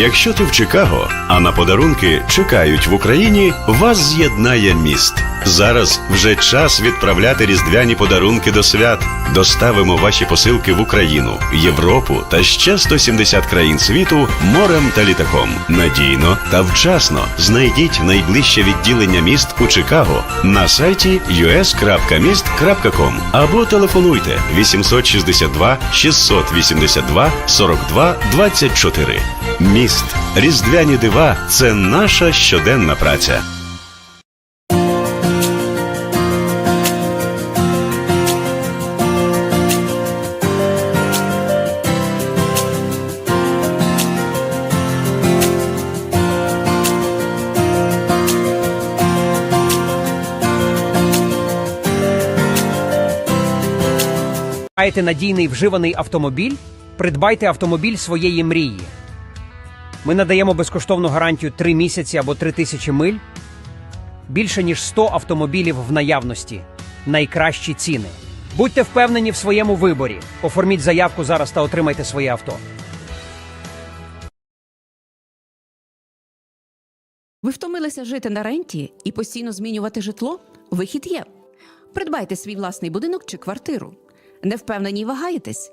Якщо ти в Чикаго, а на подарунки чекають в Україні, вас з'єднає міст. Зараз вже час відправляти різдвяні подарунки до свят. Доставимо ваші посилки в Україну, Європу та ще 170 країн світу морем та літаком. Надійно та вчасно знайдіть найближче відділення міст у Чикаго на сайті us.mist.com або телефонуйте 862 682 42 24. Міст. Різдвяні дива це наша щоденна праця. Маєте надійний вживаний автомобіль? Придбайте автомобіль своєї мрії. Ми надаємо безкоштовну гарантію 3 місяці або 3 тисячі миль. Більше ніж 100 автомобілів в наявності. Найкращі ціни. Будьте впевнені в своєму виборі. Оформіть заявку зараз та отримайте своє авто. Ви втомилися жити на ренті і постійно змінювати житло? Вихід є. Придбайте свій власний будинок чи квартиру. Не впевнені вагаєтесь?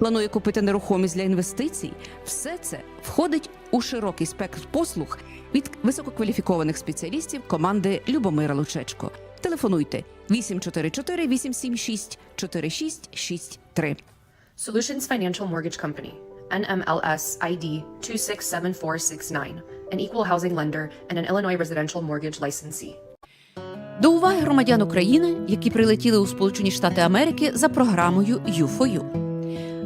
планує купити нерухомість для інвестицій, все це входить у широкий спектр послуг від висококваліфікованих спеціалістів команди Любомира Лучечко. Телефонуйте 844 876 4663. Solutions Financial Mortgage Company, NMLS ID 267469, an equal housing lender and an Illinois residential mortgage licensee. До уваги громадян України, які прилетіли у Сполучені Штати Америки за програмою U4U.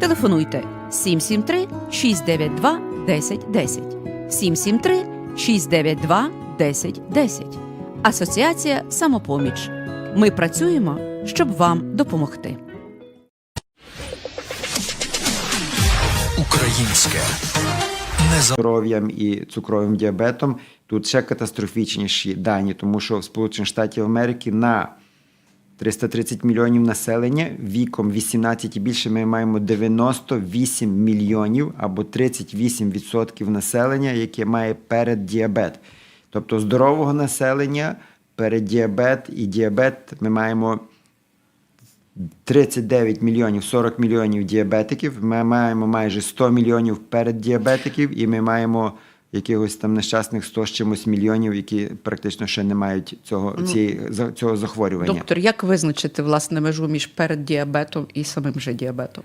Телефонуйте 773 692 1010 773 692 1010. Асоціація Самопоміч. Ми працюємо, щоб вам допомогти. Українське не здоров'ям і цукровим діабетом. Тут ще катастрофічніші дані, тому що в Сполучених Штатів Америки на 330 мільйонів населення віком 18 і більше ми маємо 98 мільйонів або 38% населення, яке має переддіабет. Тобто здорового населення, переддіабет і діабет ми маємо 39 мільйонів, 40 мільйонів діабетиків. Ми маємо майже 100 мільйонів переддіабетиків, і ми маємо якихось там нещасних 100 з чимось мільйонів, які практично ще не мають цього, цієї, за- цього захворювання. Доктор, як визначити власне межу між переддіабетом і самим же діабетом?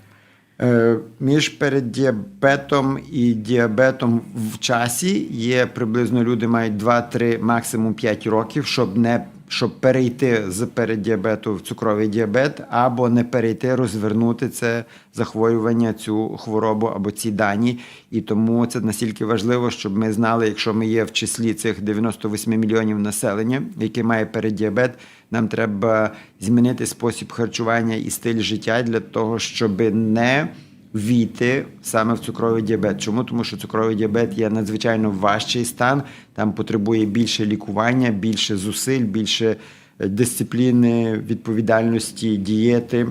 Е, Між переддіабетом і діабетом в часі є приблизно люди мають 2-3, максимум 5 років, щоб не щоб перейти з переддіабету в цукровий діабет, або не перейти, розвернути це захворювання, цю хворобу або ці дані. І тому це настільки важливо, щоб ми знали, якщо ми є в числі цих 98 мільйонів населення, яке має переддіабет, нам треба змінити спосіб харчування і стиль життя для того, щоб не війти саме в цукровий діабет. Чому? Тому що цукровий діабет є надзвичайно важчий стан, там потребує більше лікування, більше зусиль, більше е, дисципліни, відповідальності, дієти.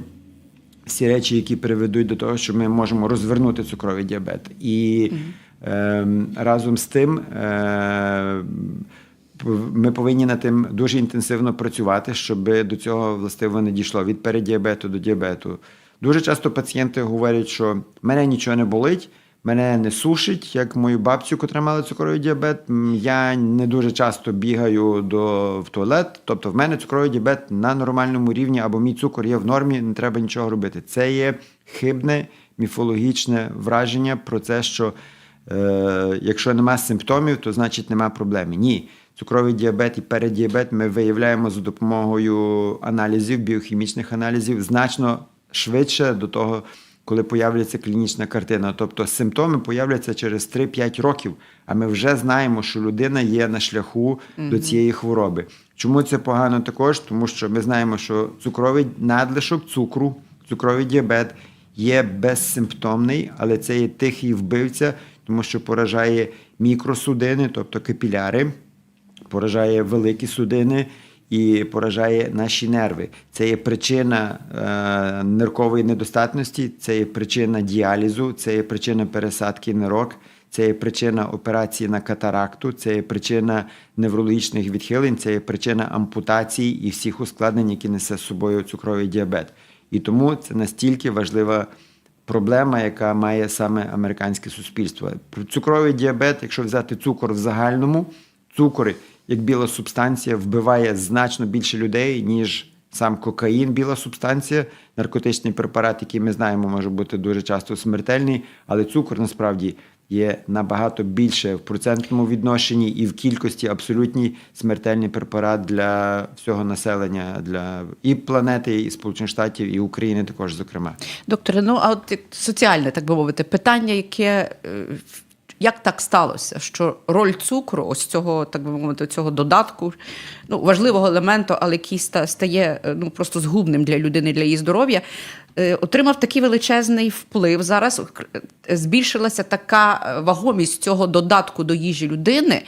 Всі речі, які приведуть до того, що ми можемо розвернути цукровий діабет. І е, разом з тим е, ми повинні над тим дуже інтенсивно працювати, щоб до цього властиво не дійшло від переддіабету до діабету. Дуже часто пацієнти говорять, що мене нічого не болить, Мене не сушить, як мою бабцю, котра мала цукровий діабет. Я не дуже часто бігаю до, в туалет. Тобто в мене цукровий діабет на нормальному рівні, або мій цукор є в нормі, не треба нічого робити. Це є хибне міфологічне враження про те, що е, якщо нема симптомів, то значить нема проблеми. Ні. Цукровий діабет і переддіабет ми виявляємо за допомогою аналізів, біохімічних аналізів значно швидше до того, коли появляється клінічна картина. Тобто симптоми появляться через 3-5 років, а ми вже знаємо, що людина є на шляху до цієї хвороби. Чому це погано також? Тому що ми знаємо, що цукровий надлишок цукру, цукровий діабет є безсимптомний, але це є тихий вбивця, тому що поражає мікросудини, тобто капіляри, поражає великі судини і поражає наші нерви. Це є причина е, ниркової недостатності, це є причина діалізу, це є причина пересадки нирок, це є причина операції на катаракту, це є причина неврологічних відхилень, це є причина ампутації і всіх ускладнень, які несе з собою цукровий діабет. І тому це настільки важлива проблема, яка має саме американське суспільство. Цукровий діабет, якщо взяти цукор в загальному, цукор як біла субстанція вбиває значно більше людей, ніж сам кокаїн, біла субстанція, наркотичний препарат, який ми знаємо, може бути дуже часто смертельний, але цукор насправді є набагато більше в процентному відношенні і в кількості абсолютній смертельний препарат для всього населення, для і планети, і Сполучених Штатів, і України також, зокрема. Докторе, ну а от соціальне, так би мовити, питання, яке. Як так сталося, що роль цукру, ось цього, так би мовити, цього додатку, ну важливого елементу, але який стає е, ну просто згубним для людини, для її здоров'я, отримав такий величезний вплив. Зараз е, збільшилася така е, вагомість цього додатку до їжі людини,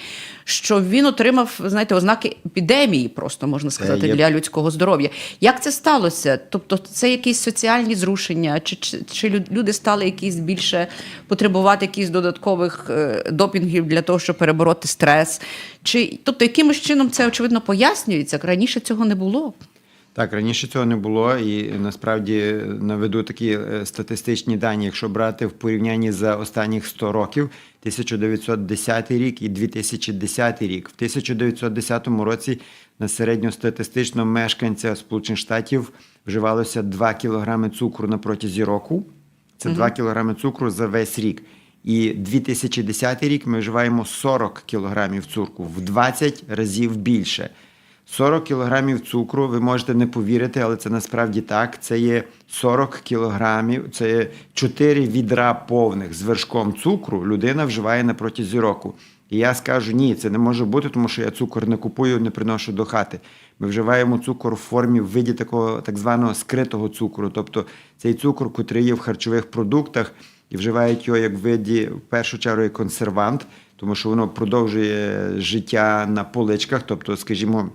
що він отримав, знаєте, ознаки епідемії, просто можна сказати, для людського здоров'я. Як це сталося? Тобто, це якісь соціальні зрушення, чи, чи, чи лю- люди стали якісь більше потребувати якісь додаткових е, допінгів для того, щоб перебороти стрес? Чи тобто, якимось чином це очевидно пояснюється? Раніше цього не було. Так, раніше цього не було, і насправді наведу такі е, статистичні дані. Якщо брати в порівнянні за останніх 100 років, 1910 рік і 2010 рік. В 1910 році на середньостатистичного мешканця Сполучених Штатів вживалося 2 кілограми цукру на протязі року. Це 2 кілограми цукру за весь рік. І 2010 рік ми вживаємо 40 кілограмів цукру в 20 разів більше. 40 кілограмів цукру, ви можете не повірити, але це насправді так. Це є 40 кілограмів, це є 4 відра повних з вершком цукру людина вживає на протязі року. І я скажу, ні, це не може бути, тому що я цукор не купую, не приношу до хати. Ми вживаємо цукор в формі в виді такого так званого скритого цукру. Тобто цей цукор, котрий є в харчових продуктах, і вживають його як в виді, в першу чергу, як консервант, тому що воно продовжує життя на поличках. Тобто, скажімо,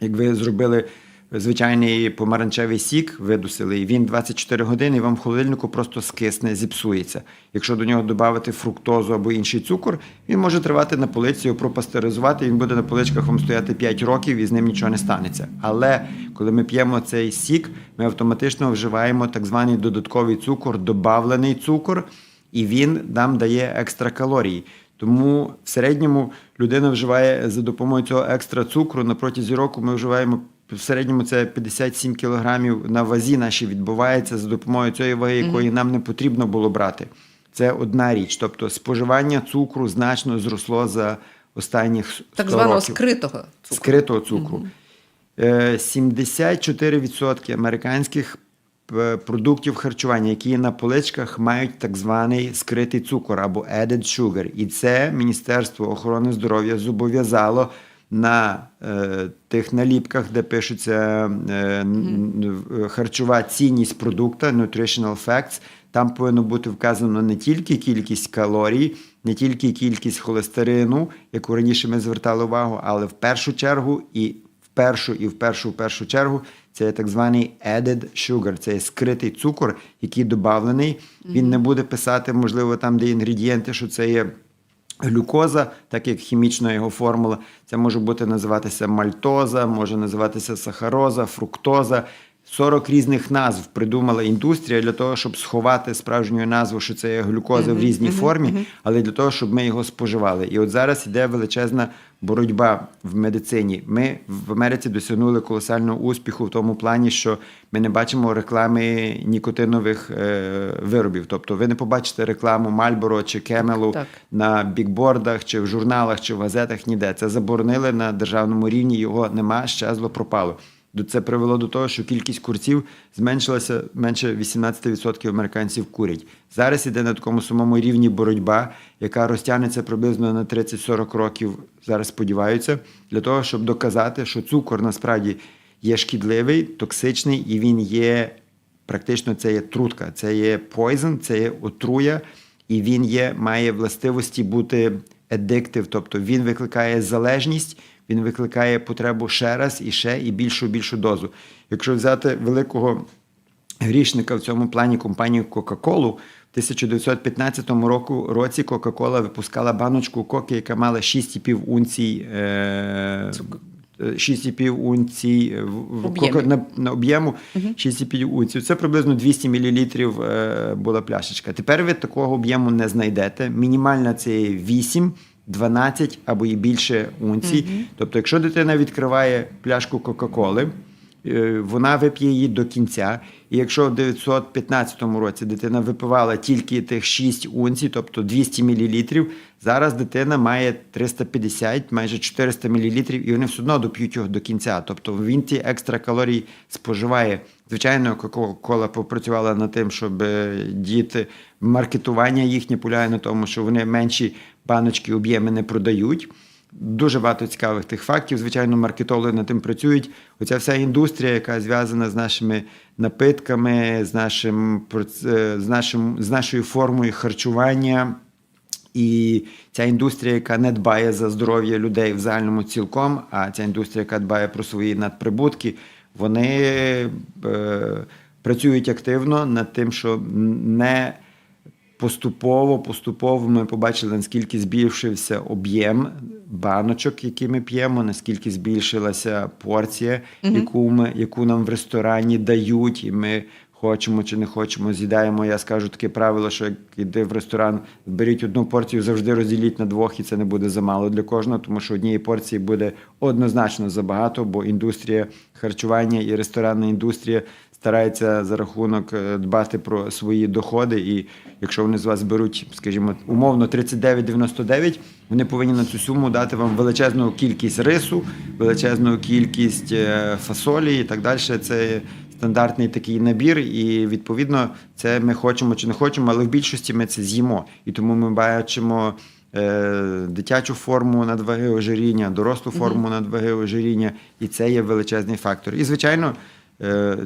як ви зробили звичайний помаранчевий сік, видусили, і він 24 години і вам в холодильнику просто скисне, зіпсується. Якщо до нього додати фруктозу або інший цукор, він може тривати на полиці, його пропастеризувати, він буде на поличках вам стояти 5 років і з ним нічого не станеться. Але коли ми п'ємо цей сік, ми автоматично вживаємо так званий додатковий цукор, добавлений цукор, і він нам дає екстра калорії. Тому в середньому людина вживає за допомогою цього екстра цукру на протязі року ми вживаємо в середньому це 57 кілограмів на вазі нашій відбувається за допомогою цієї ваги, якої нам не потрібно було брати. Це одна річ. Тобто споживання цукру значно зросло за останніх 100 Так званого років. скритого цукру. Скритого цукру. Е, 74% американських продуктів харчування, які є на поличках, мають так званий скритий цукор або added sugar. І це Міністерство охорони здоров'я зобов'язало на е, тих наліпках, де пишеться е, н- харчова цінність продукта, nutritional facts, там повинно бути вказано не тільки кількість калорій, не тільки кількість холестерину, яку раніше ми звертали увагу, але в першу чергу і першу і в першу в першу чергу це є так званий added sugar, це є скритий цукор, який додавлений. Він не буде писати, можливо, там, де інгредієнти, що це є глюкоза, так як хімічна його формула. Це може бути називатися мальтоза, може називатися сахароза, фруктоза. 40 різних назв придумала індустрія для того, щоб сховати справжню назву, що це є глюкоза в різній формі, але для того, щоб ми його споживали. І от зараз іде величезна боротьба в медицині. Ми в Америці досягнули колосального успіху в тому плані, що ми не бачимо реклами нікотинових е, виробів. Тобто ви не побачите рекламу Мальборо чи Кемелу Так. на бікбордах, чи в журналах, чи в газетах ніде. Це заборонили на державному рівні, його нема, щезло, пропало. Це привело до того, що кількість курців зменшилася менше 18% американців курять. Зараз іде на такому самому рівні боротьба, яка розтягнеться приблизно на 30-40 років. Зараз сподіваються, для того, щоб доказати, що цукор насправді є шкідливий, токсичний і він є практично це є трутка, це є poison, це є отруя, і він є, має властивості бути addictive, тобто він викликає залежність, він викликає потребу ще раз і ще, і більшу більшу дозу. Якщо взяти великого грішника в цьому плані компанію Coca-Cola, в 1915 року, році Coca-Cola випускала баночку коки, яка мала 6,5 унцій. Е, е, 6,5 унцій е, в- Об'ємі. на, на об'єму 6,5 унцій. Це приблизно 200 мл е, була пляшечка. Тепер ви такого об'єму не знайдете. Мінімальна це є 8, 12 або і більше унцій. Тобто, якщо дитина відкриває пляшку Кока-Коли, е, вона вип'є її до кінця. І якщо в 915 році дитина випивала тільки тих 6 унцій, тобто 200 мл, зараз дитина має 350, майже 400 мл, і вони все одно доп'ють його до кінця. Тобто він ті екстра калорій споживає. Звичайно, Кока-Кола попрацювала над тим, щоб е, діти маркетування їхнє полягає на тому, що вони менші баночки об'єми не продають. Дуже багато цікавих тих фактів. Звичайно, маркетологи над тим працюють. Оця вся індустрія, яка зв'язана з нашими напитками, з нашим е, з нашим з нашою формою харчування. І ця індустрія, яка не дбає за здоров'я людей в загальному цілком, а ця індустрія, яка дбає про свої надприбутки, вони е, працюють активно над тим, що не поступово, поступово ми побачили, наскільки збільшився об'єм баночок, які ми п'ємо, наскільки збільшилася порція, яку, ми, яку нам в ресторані дають, і ми хочемо чи не хочемо, з'їдаємо. Я скажу таке правило, що як йди в ресторан, беріть одну порцію, завжди розділіть на двох, і це не буде замало для кожного, тому що однієї порції буде однозначно забагато, бо індустрія харчування і ресторанна індустрія старається за рахунок е, дбати про свої доходи. І якщо вони з вас беруть, скажімо, умовно 39,99, вони повинні на цю суму дати вам величезну кількість рису, величезну кількість е, фасолі і так далі. Це стандартний такий набір, і відповідно це ми хочемо чи не хочемо, але в більшості ми це з'їмо. І тому ми бачимо. е, Дитячу форму надваги ожиріння, дорослу форму надваги ожиріння, і це є величезний фактор. І звичайно,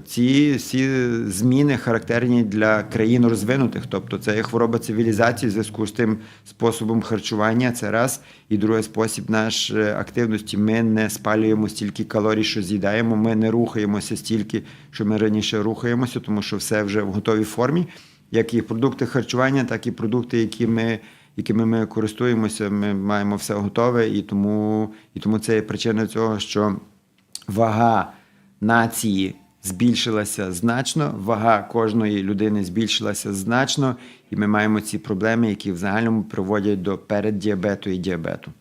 ці всі зміни характерні для країн розвинутих, тобто це є хвороба цивілізації в зв'язку з тим способом харчування. Це раз. І другий спосіб наш е, активності. Ми не спалюємо стільки калорій, що з'їдаємо. Ми не рухаємося стільки, що ми раніше рухаємося, тому що все вже в готовій формі. Як і продукти харчування, так і продукти, які ми якими ми користуємося, ми маємо все готове, і тому, і тому це є причина цього, що вага нації збільшилася значно, вага кожної людини збільшилася значно, і ми маємо ці проблеми, які в загальному приводять до переддіабету і діабету.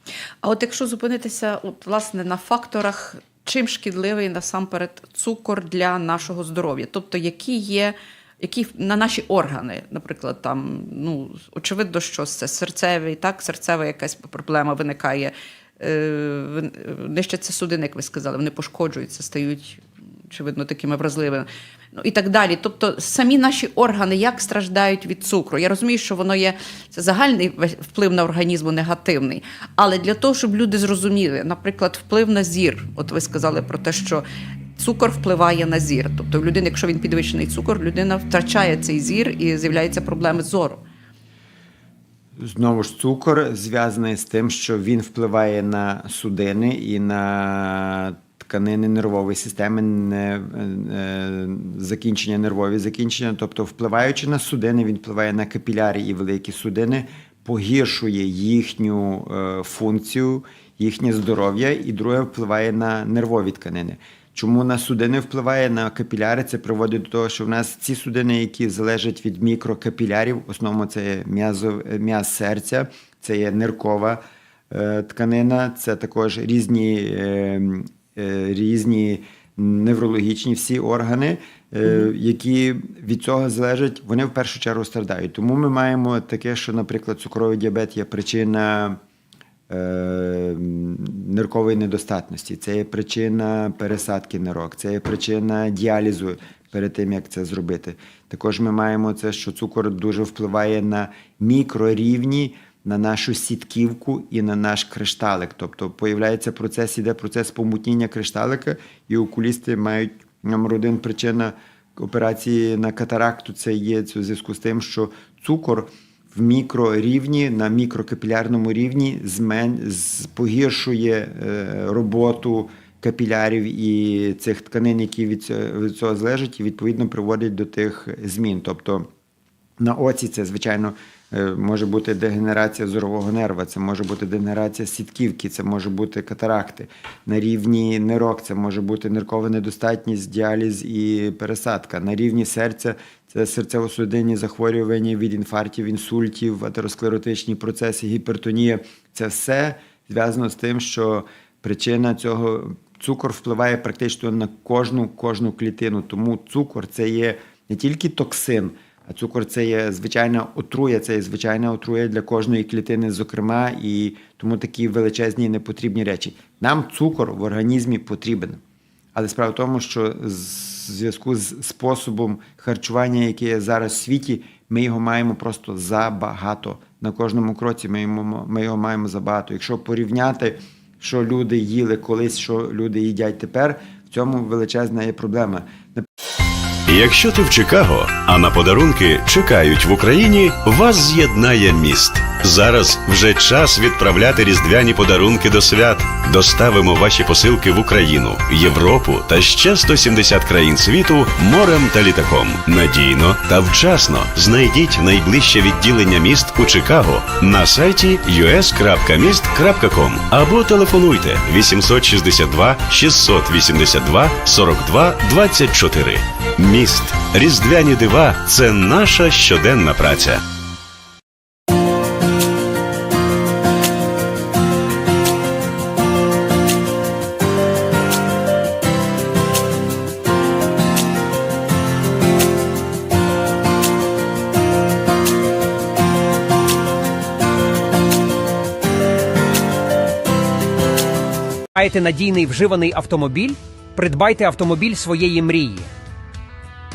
А от якщо зупинитися от, власне на факторах, чим шкідливий насамперед цукор для нашого здоров'я, тобто які є. Які на наші органи, наприклад, там ну очевидно, що це серцевий, так, серцева якась проблема виникає, е, нищаться судини, як ви сказали, вони пошкоджуються, стають очевидно такими вразливими. Ну і так далі. Тобто, самі наші органи як страждають від цукру. Я розумію, що воно є це загальний вплив на організм негативний. Але для того, щоб люди зрозуміли, наприклад, вплив на зір. От ви сказали про те, що цукор впливає на зір. Тобто, в людини, якщо він підвищений цукор, людина втрачає цей зір і з'являються проблеми зору. Знову ж цукор зв'язаний з тим, що він впливає на судини і на тканини нервової системи, не, е, закінчення нервові закінчення. Тобто, впливаючи на судини, він впливає на капіляри і великі судини, погіршує їхню е, функцію, їхнє здоров'я, і друге впливає на нервові тканини. Чому на судини впливає на капіляри? Це приводить до того, що в нас ці судини, які залежать від мікрокапілярів, в основному це м'язо, м'яз серця, це є ниркова е, тканина, це також різні, е, е, різні неврологічні всі органи, е, які від цього залежать, вони в першу чергу страдають. Тому ми маємо таке, що, наприклад, цукровий діабет є причина е, ниркової недостатності, це є причина пересадки нирок, це є причина діалізу перед тим, як це зробити. Також ми маємо це, що цукор дуже впливає на мікрорівні, на нашу сітківку і на наш кришталик. Тобто появляється процес, іде процес помутніння кришталика, і окулісти мають номер один причина операції на катаракту. Це є це в зв'язку з тим, що цукор в мікрорівні, на мікрокапілярному рівні змен... погіршує е, роботу капілярів і цих тканин, які від цього, залежать, і відповідно приводить до тих змін. Тобто на оці це, звичайно, може бути дегенерація зорового нерва, це може бути дегенерація сітківки, це може бути катаракти. На рівні нирок це може бути ниркова недостатність, діаліз і пересадка. На рівні серця це серцево-судинні захворювання від інфарктів, інсультів, атеросклеротичні процеси, гіпертонія. Це все зв'язано з тим, що причина цього цукор впливає практично на кожну, кожну клітину. Тому цукор це є не тільки токсин, а цукор це є звичайна отруя, це є звичайна отруя для кожної клітини, зокрема, і тому такі величезні непотрібні речі. Нам цукор в організмі потрібен. Але справа в тому, що з зв'язку з способом харчування, яке є зараз в світі, ми його маємо просто забагато. На кожному кроці ми його, ми його маємо забагато. Якщо порівняти, що люди їли колись, що люди їдять тепер, в цьому величезна є проблема. Якщо ти в Чикаго, а на подарунки чекають в Україні, вас з'єднає міст. Зараз вже час відправляти різдвяні подарунки до свят. Доставимо ваші посилки в Україну, Європу та ще 170 країн світу морем та літаком. Надійно та вчасно знайдіть найближче відділення міст у Чикаго на сайті us.mist.com або телефонуйте 862 682 42 24. Міст. Різдвяні дива це наша щоденна праця. Маєте надійний вживаний автомобіль? Придбайте автомобіль своєї мрії.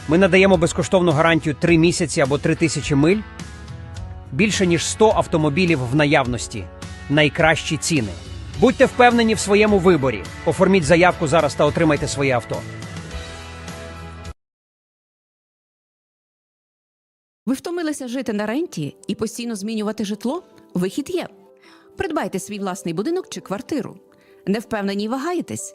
Ми надаємо безкоштовну гарантію 3 місяці або 3 тисячі миль. Більше ніж 100 автомобілів в наявності. Найкращі ціни. Будьте впевнені в своєму виборі. Оформіть заявку зараз та отримайте своє авто. Ви втомилися жити на ренті і постійно змінювати житло? Вихід є. Придбайте свій власний будинок чи квартиру. Не впевнені й вагаєтесь?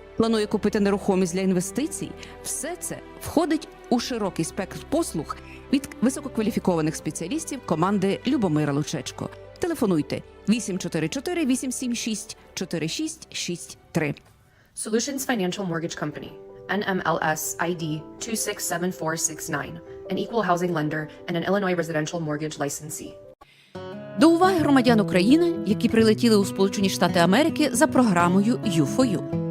планує купити нерухомість для інвестицій, все це входить у широкий спектр послуг від висококваліфікованих спеціалістів команди Любомира Лучечко. Телефонуйте 844 876 4663. Solutions Financial Mortgage Company, NMLS ID 267469, an equal housing lender and an Illinois residential mortgage licensee. До уваги громадян України, які прилетіли у Сполучені Штати Америки за програмою U4U.